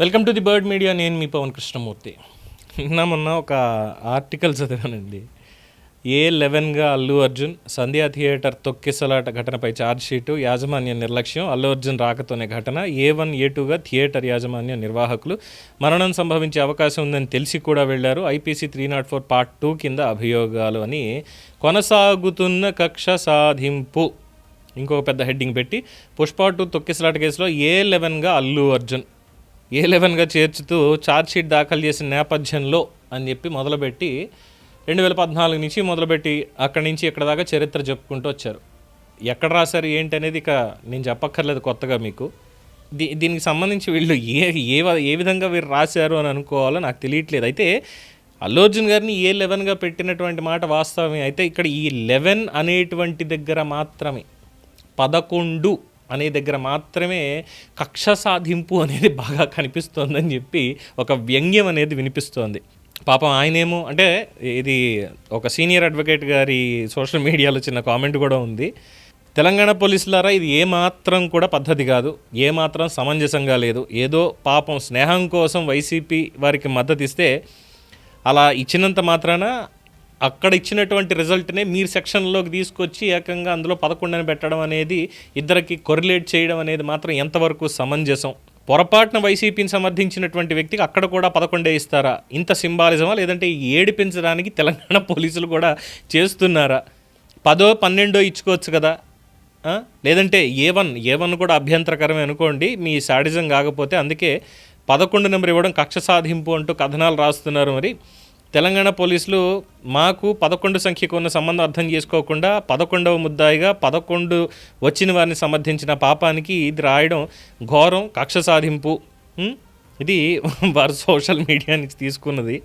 Welcome to the bird media నేను మీ పవన్ కృష్ణమూర్తి. నిన్న మొన్న ఒక ఆర్టికల్ చదివానండి. ఏ లెవెన్గా అల్లు అర్జున్ సంధ్యా థియేటర్ తొక్కిసలాట ఘటనపై ఛార్జ్షీటు యాజమాన్య నిర్లక్ష్యం అల్లు అర్జున్ రాకతోనే ఘటన ఏ వన్ ఏ టూగా థియేటర్ యాజమాన్య నిర్వాహకులు మరణం సంభవించే అవకాశం ఉందని తెలిసి కూడా వెళ్ళారు IPC three naught four part two కింద అభియోగాలు అని కొనసాగుతున్న కక్ష సాధింపు. ఇంకొక పెద్ద హెడ్డింగ్ పెట్టి పుష్ప టూ తొక్కిసలాట కేసులో ఏ లెవెన్గా అల్లు అర్జున్ ఏ లెవెన్గా చేర్చుతూ ఛార్జ్షీట్ దాఖలు చేసిన నేపథ్యంలో అని చెప్పి మొదలుపెట్టి రెండు వేల పద్నాలుగు నుంచి మొదలుపెట్టి అక్కడి నుంచి ఇక్కడ దాకా చరిత్ర చెప్పుకుంటూ వచ్చారు. ఎక్కడ రాశారు ఏంటి అనేది ఇక నేను చెప్పక్కర్లేదు కొత్తగా మీకు. దీ దీనికి సంబంధించి వీళ్ళు ఏ ఏ ఏ విధంగా వీరు రాశారు అని అనుకోవాలో నాకు తెలియట్లేదు. అయితే అల్లు అర్జున్ గారిని ఏ లెవెన్గా పెట్టినటువంటి మాట వాస్తవమే. అయితే ఇక్కడ ఈ లెవెన్ అనేటువంటి దగ్గర మాత్రమే పదకొండు అనే దగ్గర మాత్రమే కక్ష సాధింపు అనేది బాగా కనిపిస్తోందని చెప్పి ఒక వ్యంగ్యం అనేది వినిపిస్తోంది. పాపం ఆయనేమో అంటే ఇది ఒక సీనియర్ అడ్వకేట్ గారి సోషల్ మీడియాలో చిన్న కామెంట్ కూడా ఉంది. తెలంగాణ పోలీసులారా ఇది ఏమాత్రం కూడా పద్ధతి కాదు. ఏమాత్రం సమంజసంగా లేదు. ఏదో పాపం స్నేహం కోసం వైసీపీ వారికి మద్దతు ఇస్తే అలా ఇచ్చినంత మాత్రాన అక్కడ ఇచ్చినటువంటి రిజల్ట్నే మీరు సెక్షన్లోకి తీసుకొచ్చి ఏకంగా అందులో పదకొండని పెట్టడం అనేది ఇద్దరికి కొరిలేట్ చేయడం అనేది మాత్రం ఎంతవరకు సమంజసం? పొరపాటున వైసీపీని సమర్థించినటువంటి వ్యక్తికి అక్కడ కూడా పదకొండే ఇస్తారా? ఇంత సింబాలిజమా? లేదంటే ఏడిపించడానికి తెలంగాణ పోలీసులు కూడా చేస్తున్నారా? పదో పన్నెండో ఇచ్చుకోవచ్చు కదా? లేదంటే ఏ వన్ ఏ వన్ కూడా అభ్యంతరకరమే అనుకోండి మీ సాడిజం కాకపోతే అందుకే పదకొండు నెంబర్ ఇవ్వడం కక్ష సాధింపు అంటూ కథనాలు రాస్తున్నారు మరి. తెలంగాణ పోలీసులు మాకు పదకొండు సంఖ్యకు ఉన్న సంబంధం అర్థం చేసుకోకుండా పదకొండవ ముద్దాయిగా పదకొండు వచ్చిన వారిని సమర్థించిన పాపానికి ఇది రాయడం ఘోరం కక్ష సాధింపు. ఇది వారు సోషల్ మీడియా నుంచి తీసుకున్నది.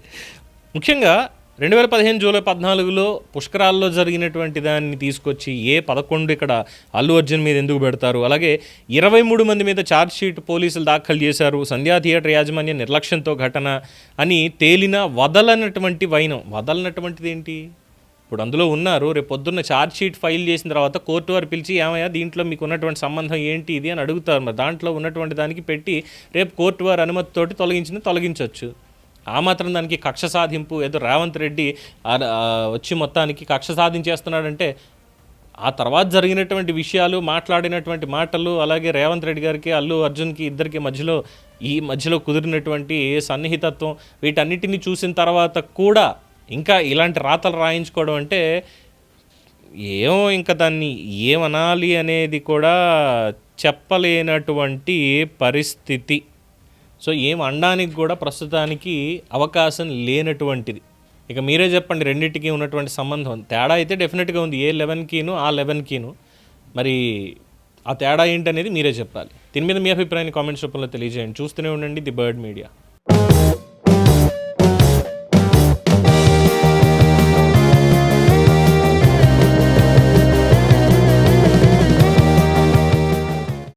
ముఖ్యంగా రెండు వేల పదిహేను జూలై పద్నాలుగులో పుష్కరాల్లో జరిగినటువంటి దాన్ని తీసుకొచ్చి ఏ పదకొండు ఇక్కడ అల్లు అర్జున్ మీద ఎందుకు పెడతారు? అలాగే ఇరవై మూడు మంది మీద ఛార్జ్షీట్ పోలీసులు దాఖలు చేశారు. సంధ్యా థియేటర్ యాజమాన్య నిర్లక్ష్యంతో ఘటన అని తేలిన వదలనటువంటి వైనం. వదలనటువంటిది ఏంటి? ఇప్పుడు అందులో ఉన్నారు రేపు పొద్దున్న ఛార్జ్షీట్ ఫైల్ చేసిన తర్వాత కోర్టు వారు పిలిచి ఏమయ్యా దీంట్లో మీకు ఉన్నటువంటి సంబంధం ఏంటి ఇది? అని అడుగుతారు. మరి దాంట్లో ఉన్నటువంటి దానికి పెట్టి రేపు కోర్టు వారి అనుమతితోటి తొలగించిన తొలగించవచ్చు ఆ మాత్రం దానికి కక్ష సాధింపు. ఏదో రేవంత్ రెడ్డి వచ్చి మొత్తానికి కక్ష సాధించేస్తున్నాడంటే ఆ తర్వాత జరిగినటువంటి విషయాలు మాట్లాడినటువంటి మాటలు అలాగే రేవంత్ రెడ్డి గారికి అల్లు అర్జున్కి ఇద్దరికి మధ్యలో ఈ మధ్యలో కుదిరినటువంటి సన్నిహితత్వం వీటన్నిటిని చూసిన తర్వాత కూడా ఇంకా ఇలాంటి రాతలు రాయించుకోవడం అంటే ఏమో ఇంకా దాన్ని ఏమనాలి అనేది కూడా చెప్పలేనటువంటి పరిస్థితి. సో ఏం అనడానికి కూడా ప్రస్తుతానికి అవకాశం లేనటువంటిది. ఇక మీరే చెప్పండి రెండింటికి ఉన్నటువంటి సంబంధం. తేడా అయితే డెఫినెట్గా ఉంది. ఏ లెవెన్కిను ఆ లెవెన్కిను. మరి ఆ తేడా ఏంటనేది మీరే చెప్పాలి. దీని మీద మీ అభిప్రాయాన్ని కామెంట్స్ రూపంలో తెలియజేయండి. చూస్తూనే ఉండండి ది బర్డ్ మీడియా.